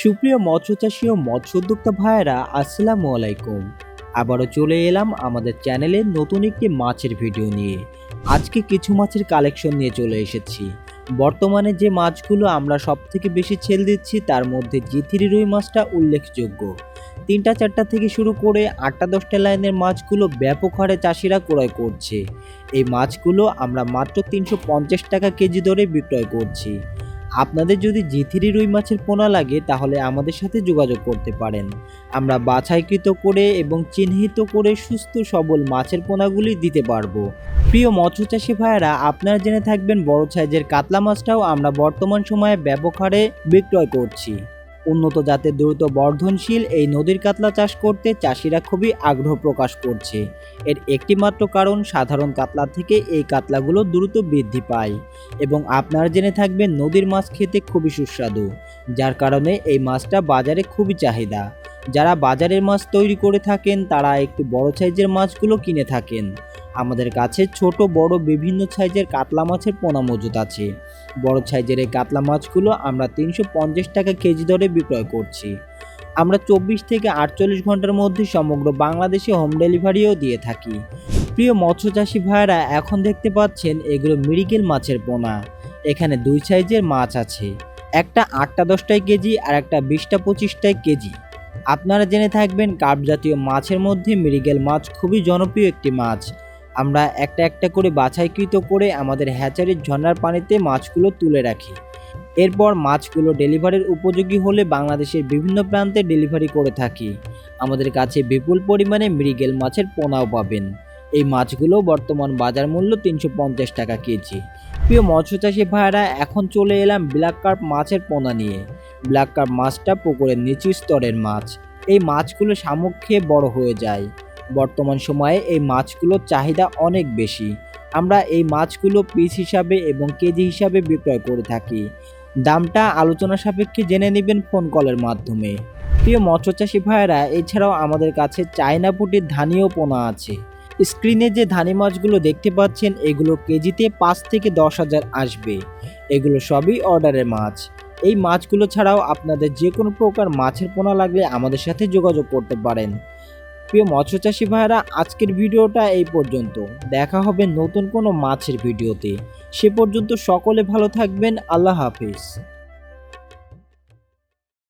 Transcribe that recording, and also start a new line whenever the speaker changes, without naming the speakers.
সুপ্রিয় মৎস্যচাষী ও মৎস্য উদ্যোক্তা ভাইয়েরা, আসসালামু আলাইকুম। আবারও চলে এলাম আমাদের চ্যানেলে নতুন একটি মাছের ভিডিও নিয়ে। আজকে কিছু মাছের কালেকশন নিয়ে চলে এসেছি। বর্তমানে যে মাছগুলো আমরা সব থেকে বেশি ছেল দিচ্ছি, তার মধ্যে জিথিরি রুই মাছটা উল্লেখযোগ্য। তিনটা, চারটা থেকে শুরু করে আটটা, দশটা লাইনের মাছগুলো ব্যাপক হারে চাষিরা ক্রয় করছে। এই মাছগুলো আমরা মাত্র তিনশো পঞ্চাশ টাকা কেজি দরে বিক্রয় করছি। আপনাদের যদি জিথিরি রুই মাছের পোনা লাগে, তাহলে আমাদের সাথে যোগাযোগ করতে পারেন। আমরা বাছাইকৃত করে এবং চিহ্নিত করে সুস্থ সবল মাছের পোনাগুলি দিতে পারব। প্রিয় মৎস্যচাষী ভাইয়েরা, আপনারা জেনে থাকবেন বড় সাইজের কাতলা মাছটাও আমরা বর্তমান সময়ে ব্যবহারে হারে বিক্রয় করছি। উন্নত জাতের দ্রুত বর্ধনশীল এই নদীর কাতলা চাষ করতে চাষিরা খুবই আগ্রহ প্রকাশ করছে। এর একটি মাত্র কারণ, সাধারণ কাতলা থেকে এই কাতলাগুলো দ্রুত বৃদ্ধি পায় এবং আপনারা জেনে থাকবেন নদীর মাছ খেতে খুবই সুস্বাদু, যার কারণে এই মাছটা বাজারে খুবই চাহিদা। যারা বাজারের মাছ তৈরি করে থাকেন, তারা একটু বড় সাইজের মাছগুলো কিনে থাকেন। আমাদের কাছে ছোট, বড়, বিভিন্ন সাইজের কাতলা মাছের পোনা মজুদ আছে। বড় সাইজের এই কাতলা মাছগুলো আমরা তিনশো পঞ্চাশ টাকা কেজি দরে বিক্রয় করছি। আমরা চব্বিশ থেকে আটচল্লিশ ঘণ্টার মধ্যে সমগ্র বাংলাদেশে হোম ডেলিভারিও দিয়ে থাকি। প্রিয় মৎস্য মৎস্যচাষী ভাইয়েরা, এখন দেখতে পাচ্ছেন এগুলো মিরিগেল মাছের পোনা। এখানে দুই সাইজের মাছ আছে। একটা আটটা দশটায় কেজি আর একটা বিশটা পঁচিশটায় কেজি। আপনারা জেনে থাকবেন কার্প জাতীয় মাছের মধ্যে মিরিগেল মাছ খুবই জনপ্রিয় একটি মাছ। আমরা একটা একটা করে বাছাইকৃত করে আমাদের হ্যাচারির ঝর্নার পানিতে মাছগুলো তুলে রাখি। এরপর মাছগুলো ডেলিভারির উপযোগী হলে বাংলাদেশের বিভিন্ন প্রান্তে ডেলিভারি করে থাকি। আমাদের কাছে বিপুল পরিমাণে মৃগেল মাছের পোনাও পাবেন। এই মাছগুলো বর্তমান বাজার মূল্য তিনশো পঞ্চাশ টাকা কেজি। প্রিয় মৎস্য মৎস্যচাষী ভাইরা এখন চলে এলাম ব্ল্যাক কার্প মাছের পোনা নিয়ে। ব্ল্যাক কার্প মাছটা পুকুরের নিচু স্তরের মাছ। এই মাছগুলো শামুক খেয়ে বড় হয়ে যায়। বর্তমান সময়ে এই মাছগুলোর চাহিদা অনেক বেশি। আমরা এই মাছগুলো পিস হিসাবে এবং কেজি হিসাবে বিক্রয় করে থাকি। দামটা আলোচনা সাপেক্ষে জেনে নেবেন ফোন কলের মাধ্যমে। প্রিয় মৎস্যচাষী ভাইয়েরা, এছাড়াও আমাদের কাছে চায়না পুটির ধানীয় পোনা আছে। স্ক্রিনে যে ধানি মাছগুলো দেখতে পাচ্ছেন, এগুলো কেজিতে পাঁচ থেকে দশ হাজার আসবে। এগুলো সবই অর্ডারের মাছ। এই মাছগুলো ছাড়াও আপনাদের যে কোনো প্রকার মাছের পোনা লাগলে আমাদের সাথে যোগাযোগ করতে পারেন। প্রিয় মৎস্যচাষী ভাইরা আজকের ভিডিওটা এই পর্যন্ত। দেখা হবে নতুন কোনো মাছের ভিডিওতে। সে পর্যন্ত সকলে ভালো থাকবেন। আল্লাহ হাফিজ।